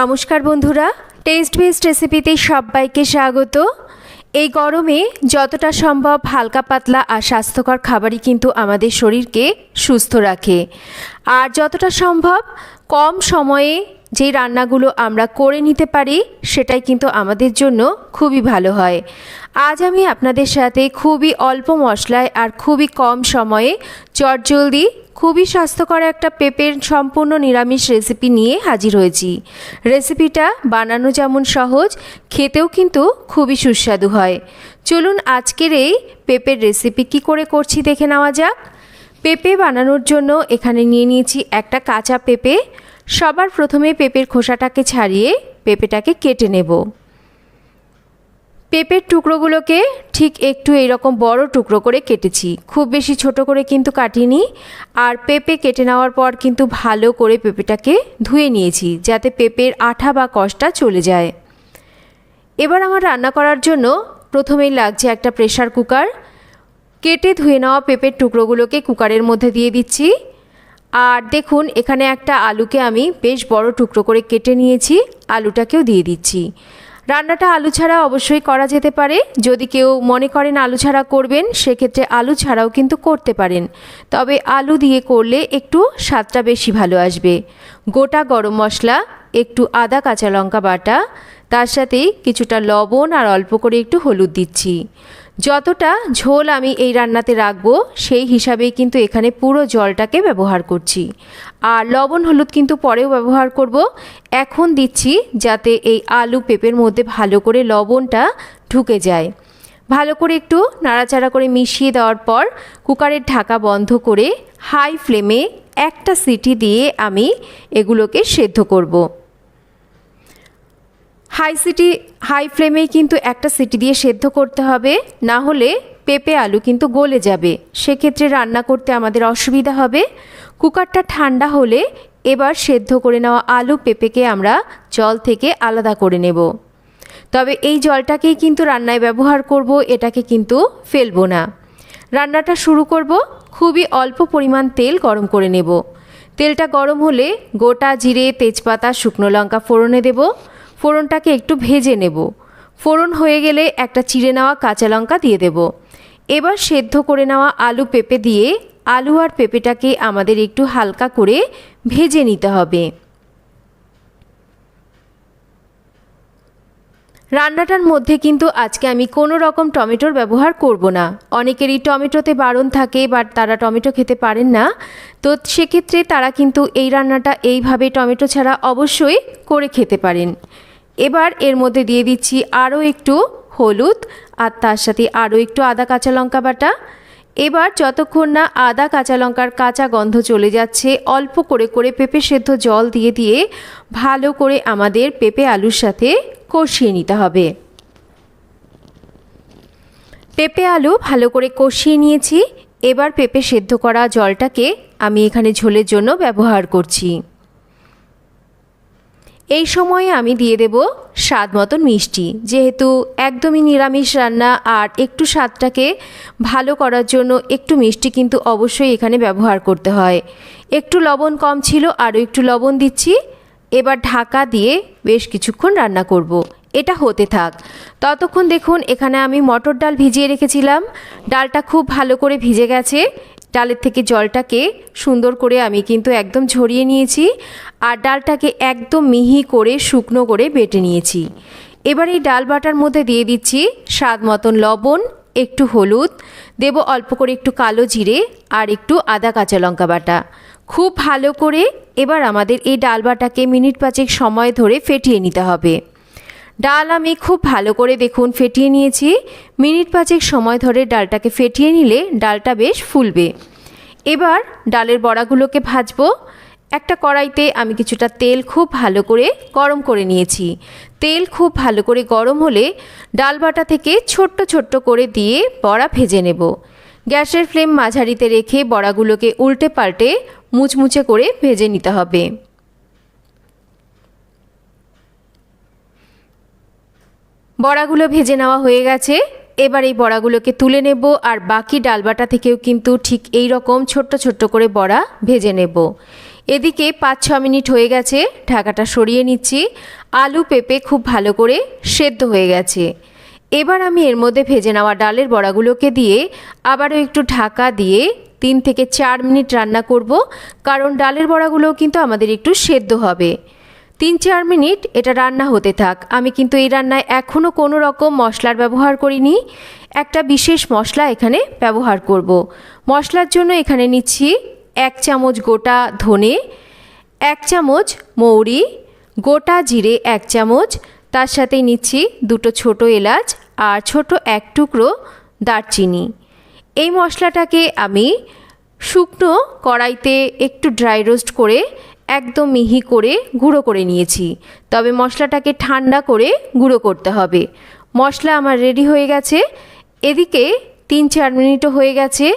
নমস্কার বন্ধুরা test best রেসিপিতে সবাইকে স্বাগত। এই গরমে যতটা সম্ভব হালকা পাতলা আর স্বাস্থ্যকর খাবারই কিন্তু আমাদের শরীরকে সুস্থ রাখে। আর যতটা সম্ভব কম সময়ে যে রান্নাগুলো আমরা করে নিতে পারি, সেটাই কিন্তু আমাদের জন্য খুবই ভালো হয়। আজ আমি আপনাদের সাথে খুবই অল্প মশলায় আর খুবই কম সময়ে চটজলদি, খুবই স্বাস্থ্যকর একটা পেঁপের সম্পূর্ণ নিরামিষ রেসিপি নিয়ে হাজির হয়েছি। রেসিপিটা বানানো যেমন সহজ, খেতেও কিন্তু খুবই সুস্বাদু হয়। চলুন আজকের এই পেঁপের রেসিপি কি করে করছি দেখে নেওয়া যাক। পেঁপে বানানোর জন্য এখানে নিয়ে নিয়েছি একটা কাঁচা পেঁপে। সবার প্রথমে পেঁপের খোসাটাকে ছাড়িয়ে পেঁপেটাকে কেটে নেব। পেঁপের টুকরোগুলোকে ঠিক একটু এইরকম বড় টুকরো করে কেটেছি। খুব বেশি ছোট করে কিন্তু কাটিনি। আর পেঁপে কেটে নেওয়ার পর কিন্তু ভালো করে পেঁপেটাকে ধুয়ে নিয়েছি, যাতে পেঁপের আঠা বা কষটা চলে যায়। এবার আমার রান্না করার জন্য প্রথমেই লাগছে একটা প্রেশার কুকার। কেটে ধুয়ে নেওয়া পেঁপের টুকরোগুলোকে কুকারের মধ্যে দিয়ে দিচ্ছি। আর দেখুন, এখানে একটা আলুকে আমি বেশ বড় টুকরো করে কেটে নিয়েছি। আলুটাকেও দিয়ে দিচ্ছি। রান্নাটা আলু ছাড়া অবশ্যই করা যেতে পারে। যদি কেউ মনে করেন আলু ছাড়া করবেন, সেক্ষেত্রে আলু ছাড়াও কিন্তু করতে পারেন। তবে আলু দিয়ে করলে একটু স্বাদটা বেশি ভালো আসবে। গোটা গরম মশলা, একটু আদা কাঁচা লঙ্কা বাটা, তার সাথে কিছুটা লবণ আর অল্প করে একটু হলুদ দিচ্ছি। যতটা ঝোল আমি এই রান্নাতে রাখব, সেই হিসাবেই কিন্তু এখানে পুরো জলটাকে ব্যবহার করছি। আর লবণ, হলুদ কিন্তু পরেও ব্যবহার করব। এখন দিচ্ছি যাতে এই আলু পেঁপের মধ্যে ভালো করে লবণটা ঢুকে যায়। ভালো করে একটু নাড়াচাড়া করে মিশিয়ে দেওয়ার পর কুকারের ঢাকা বন্ধ করে হাই ফ্লেমে একটা সিটি দিয়ে আমি এগুলোকে সেদ্ধ করব। হাই সিটি হাই ফ্লেমেই কিন্তু একটা সিটি দিয়ে সেদ্ধ করতে হবে, না হলে পেঁপে আলু কিন্তু গলে যাবে। সেক্ষেত্রে রান্না করতে আমাদের অসুবিধা হবে। কুকারটা ঠান্ডা হলে এবার সেদ্ধ করে নেওয়া আলু পেঁপেকে আমরা জল থেকে আলাদা করে নেব। তবে এই জলটাকেই কিন্তু রান্নায় ব্যবহার করব, এটাকে কিন্তু ফেলব না। রান্নাটা শুরু করব, খুবই অল্প পরিমাণ তেল গরম করে নেব। তেলটা গরম হলে গোটা জিরে, তেজপাতা, শুকনো লঙ্কা ফোড়নে দেবো। ফোড়নটাকে একটু ভেজে নেব। ফোড়ন হয়ে গেলে একটা চিড়ে নেওয়া কাঁচা লঙ্কা দিয়ে দেব। এবার সেদ্ধ করে নেওয়া আলু পেঁপে দিয়ে আলু আর পেঁপেটাকে আমাদের একটু হালকা করে ভেজে নিতে হবে। রান্নাটার মধ্যে কিন্তু আজকে আমি কোনো রকম টমেটোর ব্যবহার করব না। অনেকেরই টমেটোতে বারণ থাকে, বাট তারা টমেটো খেতে পারেন না। তো সেক্ষেত্রে তারা কিন্তু এই রান্নাটা এইভাবে টমেটো ছাড়া অবশ্যই করে খেতে পারেন। এবার এর মধ্যে দিয়ে দিচ্ছি আরও একটু হলুদ আর তার সাথে আরও একটু আদা কাঁচা লঙ্কা বাটা। এবার যতক্ষণ না আদা কাঁচা লঙ্কার কাঁচা গন্ধ চলে যাচ্ছে, অল্প করে করে পেঁপে সেদ্ধ জল দিয়ে দিয়ে ভালো করে আমাদের পেঁপে আলুর সাথে কষিয়ে নিতে হবে। পেঁপে আলু ভালো করে কষিয়ে নিয়েছি। এবার পেঁপে সেদ্ধ করা জলটাকে আমি এখানে ঝোলের জন্য ব্যবহার করছি। এই সময়ে আমি দিয়ে দেব স্বাদ মতন মিষ্টি। যেহেতু একদমই নিরামিষ রান্না আর একটু স্বাদটাকে ভালো করার জন্য একটু মিষ্টি কিন্তু অবশ্যই এখানে ব্যবহার করতে হয়। একটু লবণ কম ছিল, আরও একটু লবণ দিচ্ছি। এবার ঢাকা দিয়ে বেশ কিছুক্ষণ রান্না করব। এটা হতে থাক। ততক্ষণ দেখুন, এখানে আমি মটর ডাল ভিজিয়ে রেখেছিলাম। ডালটা খুব ভালো করে ভিজে গেছে। ডালের থেকে জলটাকে সুন্দর করে আমি কিন্তু একদম ঝরিয়ে নিয়েছি আর ডালটাকে একদম মিহি করে শুকনো করে বেটে নিয়েছি। এবার এই ডাল বাটার মধ্যে দিয়ে দিচ্ছি স্বাদ মতন লবণ, একটু হলুদ, দেব অল্প করে একটু কালো জিরে আর একটু আদা কাঁচা লঙ্কা বাটা। খুব ভালো করে এবার আমাদের এই ডাল বাটাকে মিনিট পাঁচেক সময় ধরে ফেটিয়ে নিতে হবে। ডাল আমি খুব ভালো করে দেখুন ফেটিয়ে নিয়েছি। মিনিট পাঁচেক সময় ধরে ডালটাকে ফেটিয়ে নিলে ডালটা বেশ ফুলবে। এবার ডালের বড়াগুলোকে ভাজবো। একটা কড়াইতে আমি কিছুটা তেল খুব ভালো করে গরম করে নিয়েছি। তেল খুব ভালো করে গরম হলে ডাল বাটা থেকে ছোট্ট ছোট্ট করে দিয়ে বড়া ভেজে নেব। গ্যাসের ফ্লেম মাঝারিতে রেখে বড়াগুলোকে উল্টে পাল্টে মুচমুচে করে ভেজে নিতে হবে। বড়াগুলো ভেজে নেওয়া হয়ে গেছে। এবার এই বড়াগুলোকে তুলে নেব আর বাকি ডালবাটা থেকেও কিন্তু ঠিক এই রকম ছোট্ট ছোট্ট করে বড়া ভেজে নেব। এদিকে পাঁচ ছ মিনিট হয়ে গেছে, ঢাকাটা সরিয়ে নিচ্ছি। আলু পেঁপে খুব ভালো করে সেদ্ধ হয়ে গেছে। এবার আমি এর মধ্যে ভেজে নেওয়া ডালের বড়াগুলোকে দিয়ে আবারও একটু ঢাকা দিয়ে তিন থেকে চার মিনিট রান্না করব, কারণ ডালের বড়াগুলো কিন্তু আমাদের একটু সেদ্ধ হবে। তিন চার মিনিট এটা রান্না হতে থাক। আমি কিন্তু এই রান্নায় এখনও কোনো রকম মশলার ব্যবহার করিনি। একটা বিশেষ মশলা এখানে ব্যবহার করব। মশলার জন্য এখানে নিচ্ছি এক চামচ গোটা ধনে, এক চামচ মৌরি, গোটা জিরে এক চামচ, তার সাথে নিচ্ছি দুটো ছোট এলাচ আর ছোট এক টুকরো দারচিনি। এই মশলাটাকে আমি শুকনো কড়াইতে একটু ড্রাই রোস্ট করে একদম মিহি করে গুঁড়ো করে নিয়েছি। তবে মশলাটাকে ঠান্ডা করে গুঁড়ো করতে হবে। মশলা আমার রেডি হয়ে গেছে। এদিকে তিন চার মিনিটও হয়ে গেছে।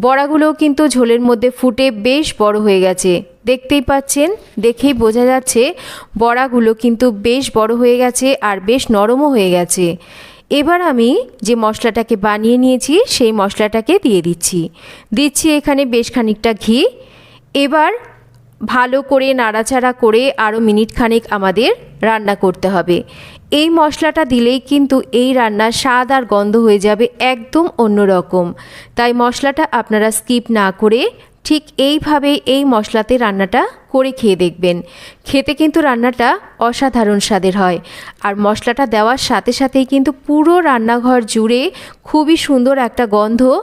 বড়াগুলোও কিন্তু ঝোলের মধ্যে ফুটে বেশ বড় হয়ে গেছে। দেখতেই পাচ্ছেন, দেখেই বোঝা যাচ্ছে বড়াগুলো কিন্তু বেশ বড় হয়ে গেছে আর বেশ নরমও হয়ে গেছে। এবার আমি যে মশলাটাকে বানিয়ে নিয়েছি, সেই মশলাটাকে দিয়ে দিচ্ছি। দিচ্ছি এখানে বেশ খানিকটা ঘি। এবার ভালো করে নাড়াচাড়া করে আরও মিনিট খানেক আমাদের রান্না করতে হবে। এই মশলাটা দিলেই কিন্তু এই রান্নার স্বাদ আর গন্ধ হয়ে যাবে একদম অন্যরকম। তাই মশলাটা আপনারা স্কিপ না করে ঠিক এইভাবে এই মশলাতে রান্নাটা করে খেয়ে দেখবেন। খেতে কিন্তু রান্নাটা অসাধারণ স্বাদের হয়। আর মশলাটা দেওয়ার সাথে সাথেই কিন্তু পুরো রান্নাঘর জুড়ে খুবই সুন্দর একটা গন্ধ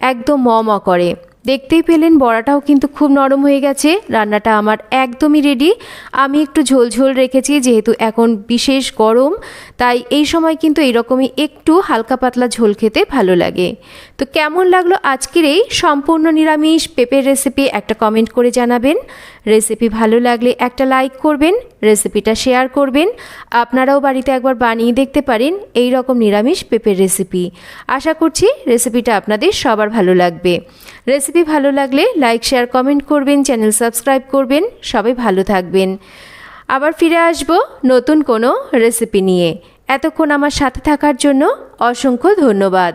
একদম ম করে। দেখতেই পেলেন বড়াটাও কিন্তু খুব নরম হয়ে গেছে। রান্নাটা আমার একদমই রেডি আমি একটু ঝোল ঝোল রেখেছি, যেহেতু এখন বিশেষ গরম। তাই এই সময় কিন্তু এরকমই একটু হালকা পাতলা ঝোল খেতে ভালো লাগে। তো কেমন লাগল আজকের এই সম্পূর্ণ নিরামিষ পেঁপের রেসিপি একটা কমেন্ট করে জানাবেন। রেসিপি ভালো লাগলে একটা লাইক করবেন রেসিপিটা শেয়ার করবেন। আপনারাও বাড়িতে একবার বানিয়ে দেখতে পারেন এই রকম নিরামিষ পেঁপের রেসিপি আশা করছি রেসিপিটা আপনাদের সবার ভালো লাগবে। রেসিপি ভালো লাগলে লাইক শেয়ার কমেন্ট করবেন চ্যানেল সাবস্ক্রাইব করবেন। সবাই ভালো থাকবেন। আবার ফিরে আসব নতুন কোনো রেসিপি নিয়ে। এতক্ষণ আমার সাথে থাকার জন্য অসংখ্য ধন্যবাদ।